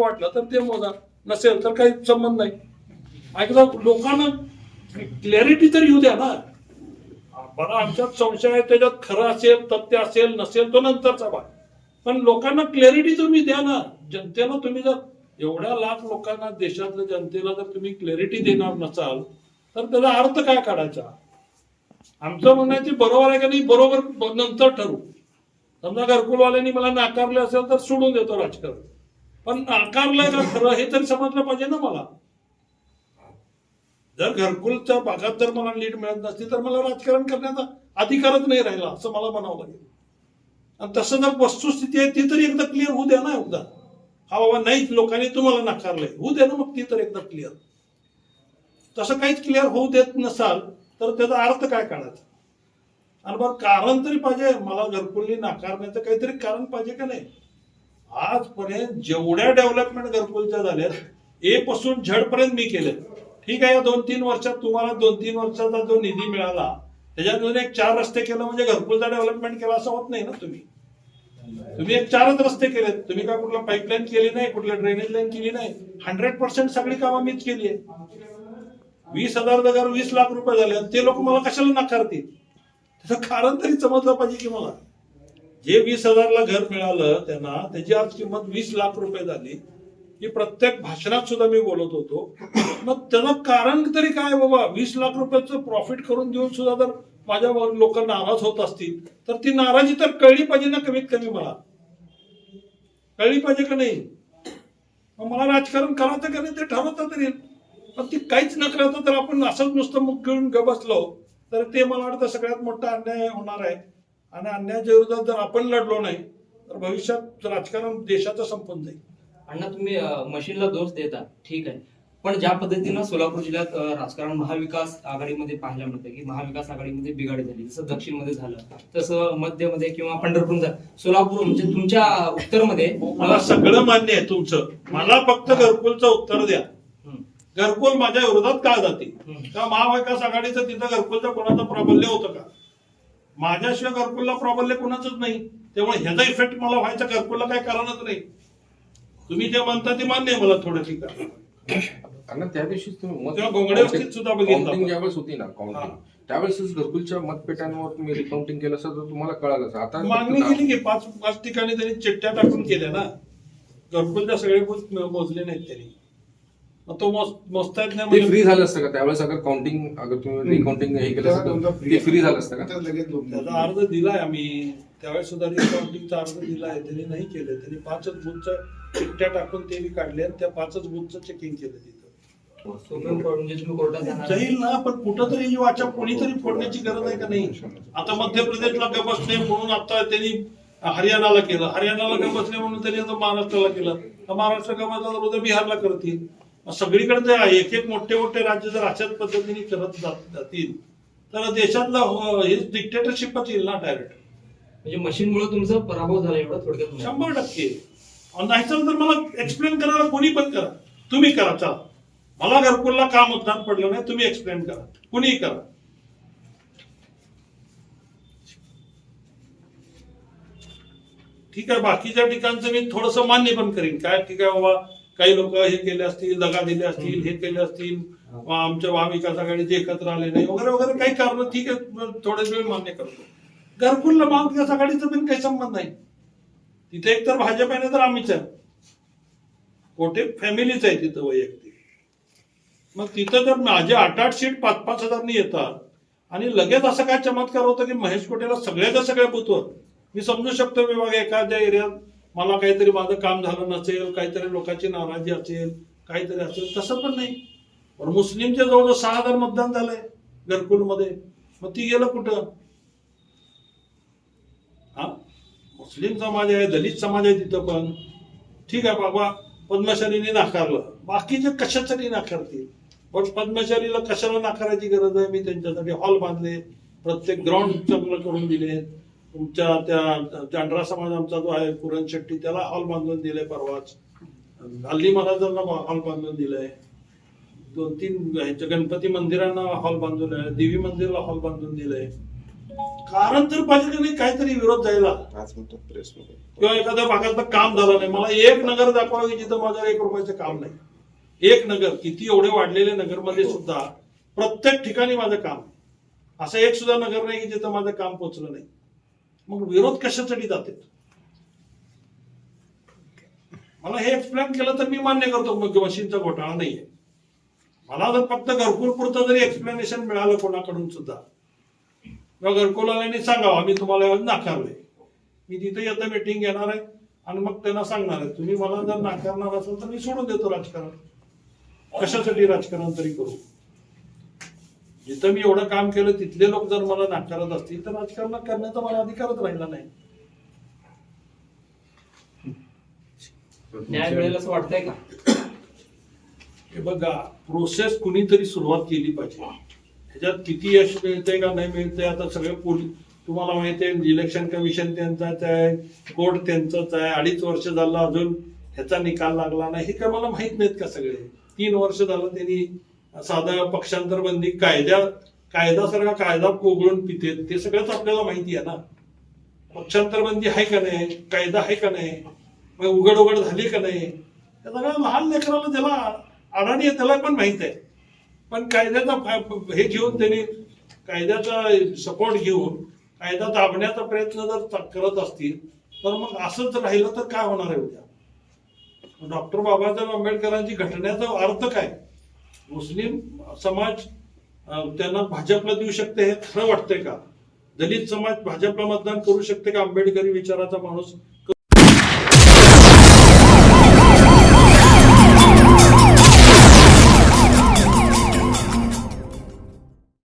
वाटलं तर ते मोजा. नसेल तर काही संबंध नाही. ऐकलं? लोकांना क्लॅरिटी तर येऊ द्या ना. बरं आमच्यात संशय आहे त्याच्यात खरं असेल तथ्य असेल नसेल तो नंतरचा भाग. पण लोकांना क्लॅरिटी तुम्ही द्या ना. जनतेला तुम्ही जर एवढ्या लाख लोकांना देशातल्या जनतेला जर तुम्ही क्लॅरिटी देणार नसाल तर त्याचा अर्थ काय काढायचा? आमचं म्हणणं आहे ते बरोबर आहे का नाही बरोबर नंतर ठरवू. समजा घरकुलवाल्यांनी मला नाकारले असेल तर सोडून देतो राजकारण. पण नाकारलंय का खरं हे तरी समजलं पाहिजे ना मला. जर घरकुलच्या भागात जर मला लीड मिळत नसती तर मला राजकारण करण्याचा अधिकारच नाही राहिला असं मला म्हणावं लागेल. आणि तसं जर वस्तुस्थिती आहे ती तरी एकदा क्लिअर होऊ द्या ना एकदा. हा बाबा नाही लोकांनी तुम्हाला नाकारलंय. होऊ द्या ना मग ती तर एकदा क्लिअर तसं काहीच क्लिअर होऊ देत नसाल तर त्याचा अर्थ काय काढायचा? आणि बरं कारण तरी पाहिजे मला घरकुलनी नाकारण्याचं काहीतरी कारण पाहिजे का नाही? आजपर्यंत जेवढ्या डेव्हलपमेंट घरकुलच्या झाल्यात ए पासून झड पर्यंत मी केले ठीक आहे या दोन तीन वर्षात तुम्हाला दोन तीन वर्षाचा जो निधी मिळाला त्याच्यातून एक चार रस्ते केलं म्हणजे घरकुलचा डेव्हलपमेंट केला असं होत नाही ना तुम्ही? तुम्ही एक चारच रस्ते केलेत. तुम्ही काय कुठला पाईपलाईन केली नाही कुठल्या ड्रेनेज लाईन केली नाही. हंड्रेड पर्सेंट सगळी कामं मीच केली आहे. वीस हजार जागावर वीस लाख रुपये झाले. आणि ते लोक मला कशाला नाकारतील? त्याचं कारण तरी समजलं पाहिजे की मला. जे वीस हजारला घर मिळालं त्यांना त्याची आज किंमत वीस लाख रुपये झाली ही प्रत्येक भाषणात सुद्धा मी बोलत होतो. मग त्याला कारण तरी काय बाबा? वीस लाख रुपयाचं प्रॉफिट करून देऊन सुद्धा जर माझ्या लोक नाराज होत असतील तर ती नाराजी तर कळली पाहिजे ना कमीत कमी मला. कळली पाहिजे का नाही? मला राजकारण करायचं का नाही ते ठरवता तरी. पण ती काहीच न करता तर आपण असंच नुसतं मुख घेऊन बसलो तर ते मला वाटतं सगळ्यात मोठा अन्याय होणार आहे. आणि अन्यायाच्या विरोधात जर आपण लढलो नाही तर भविष्यात राजकारण देशाचं संपून जाईल. अण्णा तुम्ही मशीनला दोष देता. ठीक आहे. पण ज्या पद्धतीनं सोलापूर जिल्ह्यात राजकारण महाविकास आघाडीमध्ये पाहायला मिळतं की महाविकास आघाडीमध्ये बिघाडी झाली जसं दक्षिणमध्ये झालं तसं मध्यमध्ये किंवा पंढरपूर सोलापूर म्हणजे तुमच्या उत्तरमध्ये मला सगळं मान्य आहे तुमचं. मला फक्त घरकुलचं उत्तर द्या. घरकुल माझ्या विरोधात का जाते. का महाविकास आघाडीचं तिथं घरकुलचं कोणाचं प्राबल्य होतं का? माझ्याशिवाय घरकुलला प्राबल्य कोणाचंच नाही त्यामुळे ह्याचा इफेक्ट मला व्हायचा घरकुलला काय कारणच नाही तुम्ही जे म्हणता ते मान्य आहे मला थोडं ठीक आहे कारण त्या दिवशी तेव्हा घोंगड्यावस्थेत सुद्धा बघितलं. ज्यावेळेस होती ना. काउंटिंग त्यावेळेस घरकुलच्या मतपेट्यांवर तुम्ही रिकाउंटिंग केलं असं तर तुम्हाला कळालं. आता मागणी केली की पाच पाच ठिकाणी त्यांनी चिठ्ठ्या टाकून केल्या ना घरकुलच्या सगळे मोजले नाहीत त्यांनी तो मोज- मोजता येत नाही ते म्हणजे फ्री झालं असतं का? त्यावेळेस अगर काउंटिंग अगर तुम्ही रिकाउंटिंग हे केलं असतं तर ते फ्री झालं असतं का? त्याचा अर्ज दिलाय आम्ही. त्यावेळेस सुद्धा रिकाउंटिंगचा अर्ज दिलाय. त्यांनी नाही केलं. त्यांनी पाचच बूथचं चिठ्ठ्या टाकून ते काढले आणि त्या पाचच बूथचं चेकिंग केलं तिथं. कोर्ट म्हणजे जाईल ना पण कुठं तरी ही वाचा कोणीतरी फोडण्याची गरज आहे का नाही? आता मध्य प्रदेशला का बसले म्हणून आता त्यांनी हरियाणाला केलं. हरियाणाला का बसले म्हणून त्यांनी आता महाराष्ट्राला केलं? तर महाराष्ट्र का बसला? तर बिहारला करतील. सगळीकडे जर एक एक मोठे मोठे राज्य जर अशाच पद्धतीने करत जात- जातील तर देशातलं हो- डिक्टेटरशिपच येईल ना डायरेक्ट म्हणजे मशीनमुळे तुमचा पराभव झाला एवढं थोडक्यात. शंभर टक्के. नाहीतर तर मला एक्सप्लेन करायला कोणी पण करा. तुम्ही करा चला. मला घरकुलला का मतदान पडलं नाही तुम्ही एक्सप्लेन करा. कुणीही करा. ठीक आहे बाकीच्या ठिकाणचं मी थोडस मान्य पण करीन. काय ठीक आहे बाबा. काही लोक हे केले असतील दगा दिले असतील हे केले असतील आमच्या महाविकास आघाडीचे एकत्र आले नाही वगैरे वगैरे काही कारण ठीक आहे थोडेच वेळ मान्य करतो. घरकुलला महाविकास आघाडीचा पण काही संबंध नाही. तिथे एकतर भाजप आहे ना तर आम्हीच आहे. कोठे? फॅमिलीच आहे तिथं वैयक्तिक. मग तिथं जर माझे आठ आठ सीट पाच पाच हजारनी येतात आणि लगेच असं काय चमत्कार होतं की महेश कोटेला सगळ्याच्या सगळ्या बुथवर. मी समजू शकतो विभाग एखाद्या एरियात मला काहीतरी माझं काम झालं नसेल काहीतरी लोकांची नाराजी असेल काहीतरी असेल तसं पण नाही. पण मुस्लिमच्या जवळजवळ सहा हजार मतदान झालंय घरकुलमध्ये. मग ती गेलं कुठं? हा? मुस्लिम समाज आहे दलित समाज आहे तिथं पण. ठीक आहे बाबा पद्मशालीने नाकारलं. बाकीचे कशासाठी नाकारतील? पण पद्मशालीला कशाला नाकारायची गरज आहे? मी त्यांच्यासाठी हॉल बांधले प्रत्येक ग्राउंड चांगलं करून दिले तुमच्या त्या चांड्रा समाज आमचा जो आहे पुरण शेट्टी त्याला हॉल बांधून दिले परवाच. हल्ली महाराजांना हॉल बांधून दिलाय. दोन तीन ह्याच्या गणपती मंदिरांना हॉल बांधून आहे देवी मंदिरला हॉल बांधून दिलंय. कारण तर पाहिजे की नाही काहीतरी विरोध जायला. किंवा एखाद्या भागातलं काम झालं नाही. मला एक नगर दाखवा की जिथं माझं एक रुपयाचं काम नाही. एक नगर किती एवढे वाढलेले नगरमध्ये सुद्धा प्रत्येक ठिकाणी माझं काम. असं एक सुद्धा नगर नाही की जिथं माझं काम पोचलं नाही. मग विरोध कशासाठी जाते? मला हे एक्सप्लेन केलं तर मी मान्य करतो मग मशीनचा घोटाळा नाहीये. मला जर फक्त घरकुल पुरतं जरी एक्सप्लेनेशन मिळालं कोणाकडून सुद्धा किंवा घरकुलाने सांगावं आम्ही तुम्हाला नाकारलंय. मी तिथे येतं मीटिंग घेणार आहे आणि मग त्यांना सांगणार आहे तुम्ही मला जर नाकारणार असाल तर मी सोडून देतो राजकारण. कशासाठी राजकारण तरी करू? जिथं मी एवढं काम केलं तिथले लोक जर मला नाकारत असतील तर राजकारण करण्याचा मला अधिकारच राहिला नाही. न्याय मिळेल असं वाटतंय का? हे बघा प्रोसेस कुणीतरी सुरुवात केली पाहिजे. ह्याच्यात किती यश मिळतंय का नाही मिळतंय आता सगळे पोलीस तुम्हाला माहिती आहे इलेक्शन कमिशन त्यांचाच आहे कोर्ट त्यांचंच आहे अडीच वर्ष झालं अजून ह्याचा निकाल लागला नाही हे काय मला माहीत नाहीत का सगळे? तीन वर्ष झालं त्यांनी साधा पक्षांतर बंदी कायद्या कायदा कायदा पोगळून पिते ते सगळंच आपल्याला माहिती आहे ना. पक्षांतर बंदी आहे का नाही? कायदा आहे का नाही? मग उघड उघड झाली का नाही? हे सगळ्या लहान लेकराला ज्याला अडाणी आहे त्याला पण माहीत आहे. पण कायद्याचा हे घेऊन त्यांनी कायद्याचा सपोर्ट घेऊन कायदा दाबण्याचा प्रयत्न जर करत असतील तर मग असंच राहिलं तर काय होणार आहे उद्या? डॉक्टर बाबासाहेब आंबेडकरांची घटनेचा अर्थ काय? मुस्लिम समाज त्यांना भाजपला देऊ शकते हे खरं वाटतंय का? दलित समाज भाजपला मतदान करू शकते का? आंबेडकरी विचाराचा माणूस